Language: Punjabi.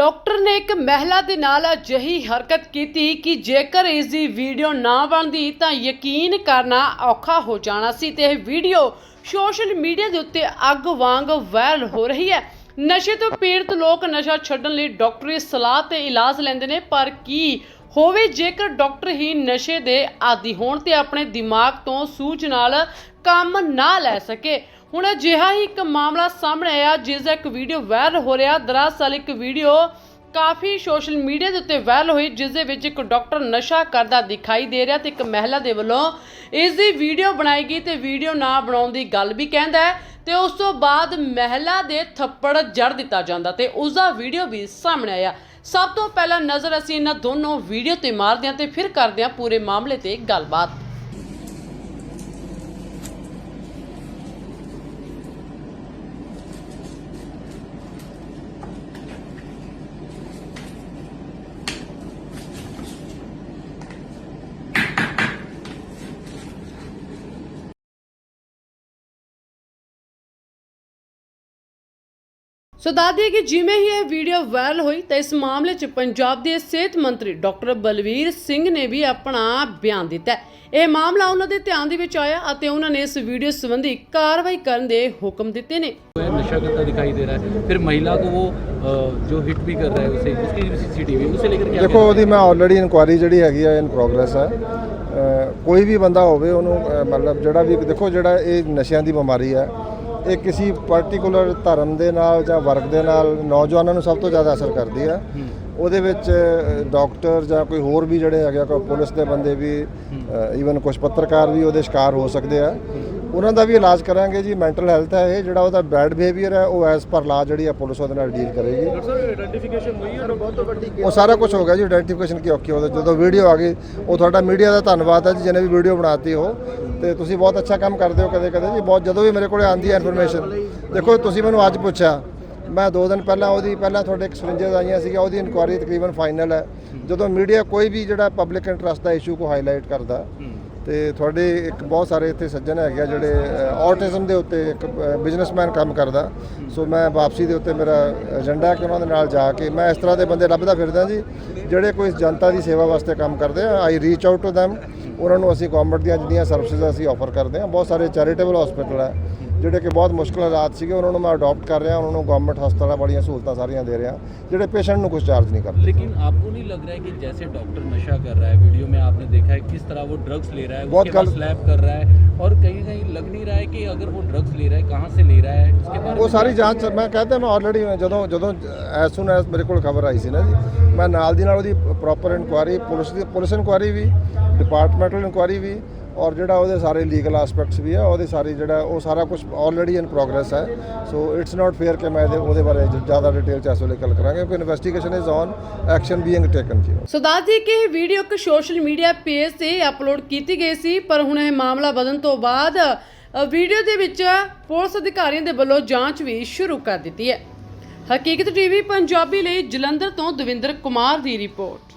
ਡਾਕਟਰ ਨੇ ਇੱਕ ਮਹਿਲਾ ਦੇ ਨਾਲ ਅਜਿਹੀ ਹਰਕਤ ਕੀਤੀ ਕਿ ਜੇਕਰ ਇਸ ਦੀ ਵੀਡੀਓ ਨਾ ਬਣਦੀ ਤਾਂ ਯਕੀਨ ਕਰਨਾ ਔਖਾ ਹੋ ਜਾਣਾ ਸੀ ਤੇ ਇਹ ਵੀਡੀਓ ਸੋਸ਼ਲ ਮੀਡੀਆ ਦੇ ਉੱਤੇ ਅੱਗ ਵਾਂਗ ਵਾਇਰਲ ਹੋ ਰਹੀ ਹੈ। ਨਸ਼ੇ ਤੋਂ ਪੀੜਤ ਲੋਕ ਨਸ਼ਾ ਛੱਡਣ ਲਈ ਡਾਕਟਰੀ ਸਲਾਹ ਤੇ ਇਲਾਜ ਲੈਂਦੇ ਨੇ, ਪਰ ਕੀ ਹੋਵੇ ਜੇਕਰ ਡਾਕਟਰ ਹੀ ਨਸ਼ੇ ਦੇ ਆਦੀ ਹੋਣ ਤੇ ਆਪਣੇ ਦਿਮਾਗ ਤੋਂ ਸੂਝ ਨਾਲ ਕੰਮ ਨਾ ਲੈ ਸਕੇ? ਹੁਣ ਅਜਿਹਾ ਹੀ ਇੱਕ ਮਾਮਲਾ ਸਾਹਮਣੇ ਆਇਆ, ਜਿਸ ਦਾ ਇੱਕ ਵੀਡੀਓ ਵਾਇਰਲ ਹੋ ਰਿਹਾ। ਦਰਅਸਲ ਇੱਕ ਵੀਡੀਓ ਕਾਫੀ ਸੋਸ਼ਲ ਮੀਡੀਆ ਦੇ ਉੱਤੇ ਵਾਇਰਲ ਹੋਈ, ਜਿਸ ਦੇ ਵਿੱਚ ਇੱਕ ਡਾਕਟਰ ਨਸ਼ਾ ਕਰਦਾ ਦਿਖਾਈ ਦੇ ਰਿਹਾ ਤੇ ਇੱਕ ਮਹਿਲਾ ਦੇ ਵੱਲੋਂ ਇਸ ਦੀ ਵੀਡੀਓ ਬਣਾਈ ਗਈ ਤੇ ਵੀਡੀਓ ਨਾ ਬਣਾਉਣ ਦੀ ਗੱਲ ਵੀ ਕਹਿੰਦਾ ਹੈ ਤੇ ਉਸ ਤੋਂ ਬਾਅਦ ਮਹਿਲਾ ਦੇ ਥੱਪੜ ਜੜ ਦਿੱਤਾ ਜਾਂਦਾ ਤੇ ਉਸ ਦਾ ਵੀਡੀਓ ਵੀ ਸਾਹਮਣੇ ਆਇਆ। ਸਭ ਤੋਂ ਪਹਿਲਾਂ ਨਜ਼ਰ ਅਸੀਂ ਇਹਨਾਂ ਦੋਨੋਂ ਵੀਡੀਓ ਤੇ ਮਾਰਦੇ ਹਾਂ ਤੇ ਫਿਰ ਕਰਦੇ ਹਾਂ ਪੂਰੇ ਮਾਮਲੇ ਤੇ ਗੱਲਬਾਤ। ਸੋ ਦੱਸ ਦਈਏ ਕਿ ਜਿਵੇਂ ਹੀ ਇਹ ਵੀਡੀਓ ਵਾਇਰਲ ਹੋਈ ਤਾਂ ਇਸ ਮਾਮਲੇ 'ਚ ਪੰਜਾਬ ਦੇ ਸਿਹਤ ਮੰਤਰੀ ਡਾਕਟਰ ਬਲਵੀਰ ਸਿੰਘ ਨੇ ਵੀ ਆਪਣਾ ਬਿਆਨ ਦਿੱਤਾ ਹੈ। ਇਹ ਮਾਮਲਾ ਉਹਨਾਂ ਦੇ ਧਿਆਨ ਦੇ ਵਿੱਚ ਆਇਆ ਅਤੇ ਉਹਨਾਂ ਨੇ ਇਸ ਵੀਡੀਓ ਸੰਬੰਧੀ ਕਾਰਵਾਈ ਕਰਨ ਦੇ ਹੁਕਮ ਦਿੱਤੇ ਨੇ है नशा करता दिखाई दे रहा है फिर महिला को वो अ, जो हिट भी कर रहा है उसे उसकी सीसीटीवी उसे लेकर क्या ਦੇਖੋ ਉਹਦੀ ਮੈਂ ਆਲਰੇਡੀ ਇਨਕੁਆਇਰੀ ਜਿਹੜੀ ਹੈਗੀ ਆ ਇਨ ਪ੍ਰੋਗਰੈਸ ਹੈ ਅ, ਕੋਈ ਵੀ ਬੰਦਾ ਹੋਵੇ ਉਹਨੂੰ ਅ, ਮਤਲਬ ਜਿਹੜਾ ਵੀ ਦੇਖੋ ਜਿਹੜਾ ਇਹ ਨਸ਼ਿਆਂ ਦੀ ਬਿਮਾਰੀ ਹੈ ਇਹ ਕਿਸੇ ਪਾਰਟਿਕੂਲਰ ਧਰਮ ਦੇ ਨਾਲ ਜਾਂ ਵਰਗ ਦੇ ਨਾਲ ਨੌਜਵਾਨਾਂ ਨੂੰ ਸਭ ਤੋਂ ਜ਼ਿਆਦਾ ਅਸਰ ਕਰਦੀ ਹੈ। ਉਹਦੇ ਵਿੱਚ ਡਾਕਟਰ ਜਾਂ ਕੋਈ ਹੋਰ ਵੀ ਜਿਹੜੇ ਹੈਗੇ ਆ ਕੋਈ ਪੁਲਿਸ ਦੇ ਬੰਦੇ ਵੀ ਈਵਨ ਕੁਝ ਪੱਤਰਕਾਰ ਵੀ ਉਹਦੇ ਸ਼ਿਕਾਰ ਹੋ ਸਕਦੇ ਆ। ਉਹਨਾਂ ਦਾ ਵੀ ਇਲਾਜ ਕਰਾਂਗੇ ਜੀ। ਮੈਂਟਲ ਹੈਲਥ ਹੈ ਇਹ ਜਿਹੜਾ ਉਹਦਾ ਬੈਡ ਬਿਹੇਵੀਅਰ ਹੈ ਉਹ ਐਸ ਪਰ ਲਾ ਜਿਹੜੀ ਆ ਪੁਲਿਸ ਉਹਦੇ ਨਾਲ ਡੀਲ ਕਰੇਗੀ। ਉਹ ਸਾਰਾ ਕੁਝ ਹੋ ਗਿਆ ਜੀ। ਆਇਡੈਂਟੀਫਿਕੇਸ਼ਨ ਕੀ ਔਖੀ ਉਹਦਾ ਜਦੋਂ ਵੀਡੀਓ ਆ ਗਈ ਉਹ ਤੁਹਾਡਾ ਮੀਡੀਆ ਦਾ ਧੰਨਵਾਦ ਹੈ ਜੀ ਜਿਹਨੇ ਵੀ ਵੀਡੀਓ ਬਣਾਤੀ ਹੋ ਤੇ ਤੁਸੀਂ ਬਹੁਤ ਅੱਛਾ ਕੰਮ ਕਰਦੇ ਹੋ ਕਦੇ ਕਦੇ ਜੀ। ਬਹੁਤ ਜਦੋਂ ਵੀ ਮੇਰੇ ਕੋਲੇ ਆਉਂਦੀ ਹੈ ਇਨਫੋਰਮੇਸ਼ਨ ਦੇਖੋ ਤੁਸੀਂ ਮੈਨੂੰ ਅੱਜ ਪੁੱਛਿਆ, ਮੈਂ ਦੋ ਦਿਨ ਪਹਿਲਾਂ ਉਹਦੀ, ਪਹਿਲਾਂ ਤੁਹਾਡੇ ਇੱਕ ਸਰਿੰਜਸ ਆਈਆਂ ਸੀਗੀਆਂ, ਉਹਦੀ ਇਨਕੁਆਇਰੀ ਤਕਰੀਬਨ ਫਾਈਨਲ ਹੈ। ਜਦੋਂ ਮੀਡੀਆ ਕੋਈ ਵੀ ਜਿਹੜਾ ਪਬਲਿਕ ਇੰਟਰਸਟ ਦਾ ਇਸ਼ੂ ਕੋ ਹਾਈਲਾਈਟ ਕਰਦਾ, ਤੇ ਤੁਹਾਡੇ ਇੱਕ ਬਹੁਤ ਸਾਰੇ ਇੱਥੇ ਸੱਜਣ ਹੈਗੇ ਆ ਜਿਹੜੇ ਆਟਿਜ਼ਮ ਦੇ ਉੱਤੇ ਇੱਕ ਬਿਜ਼ਨਸਮੈਨ ਕੰਮ ਕਰਦਾ। ਸੋ ਮੈਂ ਵਾਪਸੀ ਦੇ ਉੱਤੇ ਮੇਰਾ ਏਜੰਡਾ ਕਿ ਉਹਨਾਂ ਦੇ ਨਾਲ ਜਾ ਕੇ ਮੈਂ ਇਸ ਤਰ੍ਹਾਂ ਦੇ ਬੰਦੇ ਲੱਭਦਾ ਫਿਰਦਾ ਜੀ, ਜਿਹੜੇ ਕੋਈ ਜਨਤਾ ਦੀ ਸੇਵਾ ਵਾਸਤੇ ਕੰਮ ਕਰਦੇ ਆ I reach out to them ਉਹਨਾਂ ਨੂੰ ਅਸੀਂ ਗਵਰਨਮੈਂਟ ਦੀਆਂ ਜਿੰਨੀਆਂ ਸਰਵਿਸਿਜ਼ ਅਸੀਂ ਆਫਰ ਕਰਦੇ ਹਾਂ ਬਹੁਤ ਸਾਰੇ ਚੈਰੀਟੇਬਲ ਹਸਪੀਟਲ ਹੈ ਜਿਹੜੇ ਕਿ ਬਹੁਤ ਮੁਸ਼ਕਲ ਹਾਲਾਤ ਸੀਗੇ ਉਹਨਾਂ ਨੂੰ ਮੈਂ ਅਡਾਪਟ ਕਰ ਰਿਹਾ ਉਹਨਾਂ ਨੂੰ ਗਵਰਨਮੈਂਟ ਹਸਪਤਾਲਾਂ ਬੜੀਆਂ ਸਹੂਲਤਾਂ ਸਾਰੀਆਂ ਦੇ ਰਿਹਾ ਜਿਹੜੇ ਪੇਸ਼ੈਂਟ ਨੂੰ ਕੁਝ ਚਾਰਜ ਨਹੀਂ ਕਰਦੇ लेकिन आपको नहीं लग रहा है कि जैसे डॉक्टर नशा कर रहा है वीडियो में आपने देखा है किस तरह वो ड्रग्स ले रहा है बहुत उसके बाद गलत- स्लैप कर रहा है और कहीं कहीं लग नहीं रहा है कि अगर वो ड्रग्स ले रहा है कहाँ से ले रहा है उसके बारे ਉਹ में ਸਾਰੀ ਜਾਂਚ ਮੈਂ ਕਹਿੰਦਾ ਮੈਂ ਆਲਰੇਡੀ ਜਦੋਂ ਜਦੋਂ ਐਸ ਸੂਨ ਐਸ ਮੇਰੇ ਕੋਲ ਖਬਰ ਆਈ ਸੀ ਨਾ ਜੀ ਮੈਂ ਨਾਲ ਦੀ ਨਾਲ ਉਹਦੀ ਪ੍ਰੋਪਰ ਇਨਕੁਆਇਰੀ ਪੁਲਿਸ ਦੀ ਪੁਲਿਸ ਇਨਕੁਆਇਰੀ ਵੀ ਡਿਪਾਰਟਮੈਂਟਲ ਇਨਕੁਆਇਰੀ ਵੀ ਔਰ ਜਿਹੜਾ ਉਹਦੇ ਸਾਰੇ ਲੀਗਲ ਐਸਪੈਕਟਸ ਵੀ ਆ, ਉਹਦੇ ਸਾਰੇ ਜਿਹੜਾ, ਉਹ ਸਾਰਾ ਕੁਝ ਆਲਰੇਡੀ ਇਨ ਪ੍ਰੋਗਰੈਸ ਹੈ। ਸੋ ਇਟਸ ਨਾਟ ਫੇਅਰ ਕਿ ਮੈਂ ਉਹਦੇ ਬਾਰੇ ਜ਼ਿਆਦਾ ਡਿਟੇਲ ਚ ਇਸ ਵੇਲੇ ਗੱਲ ਕਰਾਂਗੇ, ਕਿਉਂਕਿ investigation is on action being taken ਜੀ ਸੋ ਦੱਸ ਦਈਏ ਕਿ ਇਹ ਵੀਡੀਓ ਇੱਕ ਸੋਸ਼ਲ ਮੀਡੀਆ ਪੇਜ ਤੇ ਅਪਲੋਡ ਕੀਤੀ ਗਈ ਸੀ, ਪਰ ਹੁਣ ਇਹ ਮਾਮਲਾ ਵਧਣ ਤੋਂ ਬਾਅਦ ਵੀਡੀਓ ਦੇ ਵਿੱਚ ਪੁਲਿਸ ਅਧਿਕਾਰੀਆਂ ਦੇ ਵੱਲੋਂ ਜਾਂਚ ਵੀ ਸ਼ੁਰੂ ਕਰ ਦਿੱਤੀ ਹੈ। ਹਕੀਕਤ ਟੀਵੀ ਪੰਜਾਬੀ ਲਈ ਜਲੰਧਰ ਤੋਂ ਦਵਿੰਦਰ ਕੁਮਾਰ ਦੀ ਰਿਪੋਰਟ।